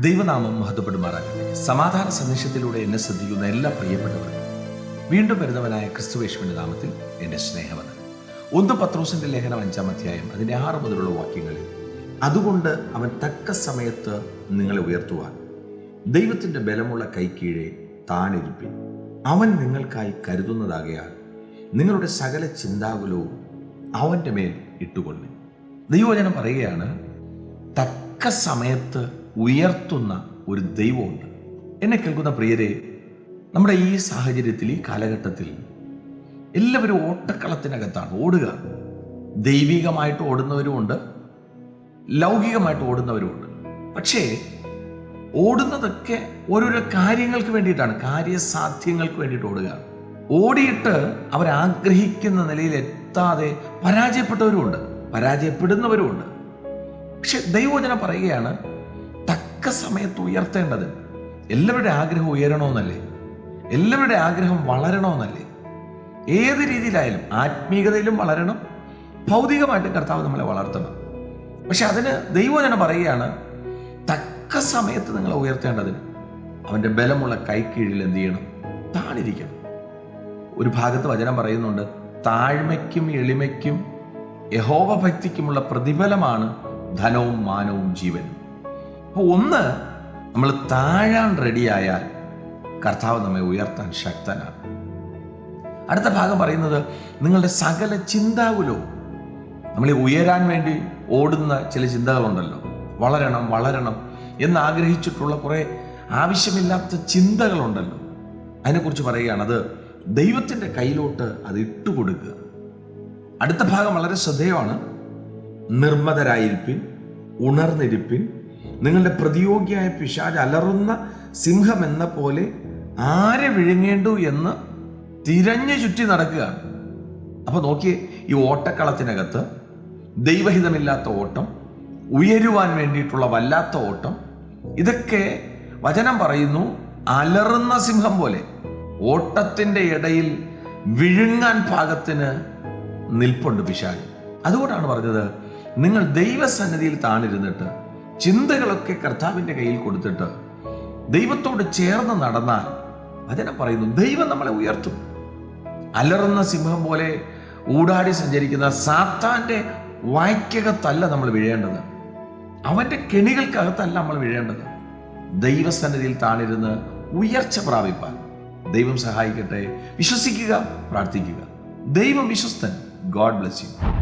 ദൈവനാമം മഹത്വപ്പെടുമാറാകട്ടെ. സമാധാന സന്ദേശത്തിലൂടെ എന്നെ ശ്രദ്ധിക്കുന്ന എല്ലാ പ്രിയപ്പെട്ടവർക്കും വീണ്ടും വരുന്നവനായ ക്രിസ്തുവേശ്വന്റെ നാമത്തിൽ എന്റെ സ്നേഹമെന്ന് ഒന്ന് പത്രോസിന്റെ ലേഖനം അഞ്ചാം അധ്യായം അതിന്റെ ആറ് മുതലുള്ള വാക്യങ്ങളിൽ അതുകൊണ്ട് അവൻ തക്ക സമയത്ത് നിങ്ങളെ ഉയർത്തുവാൻ ദൈവത്തിന്റെ ബലമുള്ള കൈക്കീഴെ താണിരിപ്പിൻ അവൻ നിങ്ങൾക്കായി കരുതുന്നതാകയാൽ നിങ്ങളുടെ സകല ചിന്താകുലവും അവന്റെ മേൽ ഇട്ടുകൊള്ളി ദൈവവചനം പറയുകയാണ് തക്ക സമയത്ത് ഉയർത്തുന്ന ഒരു ദൈവമുണ്ട്. എന്നെ കേൾക്കുന്ന പ്രിയരെ നമ്മുടെ ഈ സാഹചര്യത്തിൽ ഈ കാലഘട്ടത്തിൽ എല്ലാവരും ഓട്ടക്കളത്തിനകത്താണ് ഓടുക. ദൈവികമായിട്ട് ഓടുന്നവരുമുണ്ട് ലൗകികമായിട്ട് ഓടുന്നവരുമുണ്ട് പക്ഷേ ഓടുന്നതൊക്കെ ഓരോരോ കാര്യങ്ങൾക്ക് വേണ്ടിയിട്ടാണ് കാര്യസാധ്യങ്ങൾക്ക് വേണ്ടിയിട്ട് ഓടുക. ഓടിയിട്ട് അവരാഗ്രഹിക്കുന്ന നിലയിൽ എത്താതെ പരാജയപ്പെട്ടവരുമുണ്ട് പരാജയപ്പെടുന്നവരുമുണ്ട് പക്ഷെ ദൈവോചന പറയുകയാണ് തക്ക സമയത്ത് ഉയർത്തേണ്ടത് എല്ലാവരുടെ ആഗ്രഹം ഉയരണമെന്നല്ലേ? എല്ലാവരുടെ ആഗ്രഹം വളരണമെന്നല്ലേ? ഏത് രീതിയിലായാലും ആത്മീയതയിലും വളരണം ഭൗതികമായിട്ടും കർത്താവ് നമ്മളെ വളർത്തണം. പക്ഷെ അതിന് ദൈവം തന്നെ പറയുകയാണ് തക്ക സമയത്ത് നിങ്ങളെ ഉയർത്തേണ്ടതിന് അവന്റെ ബലമുള്ള കൈക്കീഴിൽ എന്ത് ചെയ്യണം? താണിരിക്കണം ഒരു ഭാഗത്ത് വചനം പറയുന്നുണ്ട് താഴ്മയ്ക്കും എളിമയ്ക്കും യഹോവഭക്തിക്കുമുള്ള പ്രതിഫലമാണ് ധനവും മാനവും ജീവനും. അപ്പോൾ ഒന്ന് നമ്മൾ താഴാൻ റെഡിയായാൽ കർത്താവ് നമ്മെ ഉയർത്താൻ ശക്തനാണ്. അടുത്ത ഭാഗം പറയുന്നത് നിങ്ങളുടെ സകല ചിന്താകുലവും നമ്മൾ ഉയരാൻ വേണ്ടി ഓടുന്ന ചില ചിന്തകളുണ്ടല്ലോ. വളരണം വളരണം എന്ന് ആഗ്രഹിച്ചിട്ടുള്ള കുറേ ആവശ്യമില്ലാത്ത ചിന്തകളുണ്ടല്ലോ. അതിനെക്കുറിച്ച് പറയുകയാണ് അത് ദൈവത്തിന്റെ കയ്യിലോട്ട് അത് ഇട്ടുകൊടുക്കുക. അടുത്ത ഭാഗം വളരെ ശ്രദ്ധേയമാണ്. നിർമ്മതരായിരിപ്പിൻ ഉണർന്നിരിപ്പിൻ നിങ്ങളുടെ പ്രതിയോഗിയായ പിശാജ് അലറുന്ന സിംഹം എന്ന പോലെ ആരെ വിഴുങ്ങേണ്ടു എന്ന് തിരഞ്ഞു ചുറ്റി നടക്കുകയാണ് അപ്പൊ നോക്കിയേ ഈ ഓട്ടക്കളത്തിനകത്ത് ദൈവഹിതമില്ലാത്ത ഓട്ടം ഉയരുവാൻ വേണ്ടിയിട്ടുള്ള വല്ലാത്ത ഓട്ടം ഇതൊക്കെ വചനം പറയുന്നു അലറുന്ന സിംഹം പോലെ. ഓട്ടത്തിന്റെ ഇടയിൽ വിഴുങ്ങാൻ പാകത്തിന് നിൽപ്പുണ്ട് പിശാജ് അതുകൊണ്ടാണ് പറഞ്ഞത് നിങ്ങൾ ദൈവസന്നിധിയിൽ താണിരുന്നിട്ട് ചിന്തകളൊക്കെ കർത്താവിന്റെ കയ്യിൽ കൊടുത്തിട്ട് ദൈവത്തോട് ചേർന്ന് നടന്നാൽ അതിനെ പറയുന്നു ദൈവം നമ്മളെ ഉയർത്തും. അലറുന്ന സിംഹം പോലെ ഊടാടി സഞ്ചരിക്കുന്ന സാത്താന്റെ വായ്ക്കകത്തല്ല നമ്മൾ വീഴേണ്ടത്. അവന്റെ കെണികൾക്കകത്തല്ല നമ്മൾ വീഴേണ്ടത്. ദൈവസന്നിധിയിൽ താണിരുന്ന് ഉയർച്ച പ്രാപിപ്പാൻ. ദൈവം സഹായിക്കട്ടെ. വിശ്വസിക്കുക പ്രാർത്ഥിക്കുക. ദൈവം വിശ്വസ്തൻ. God bless you.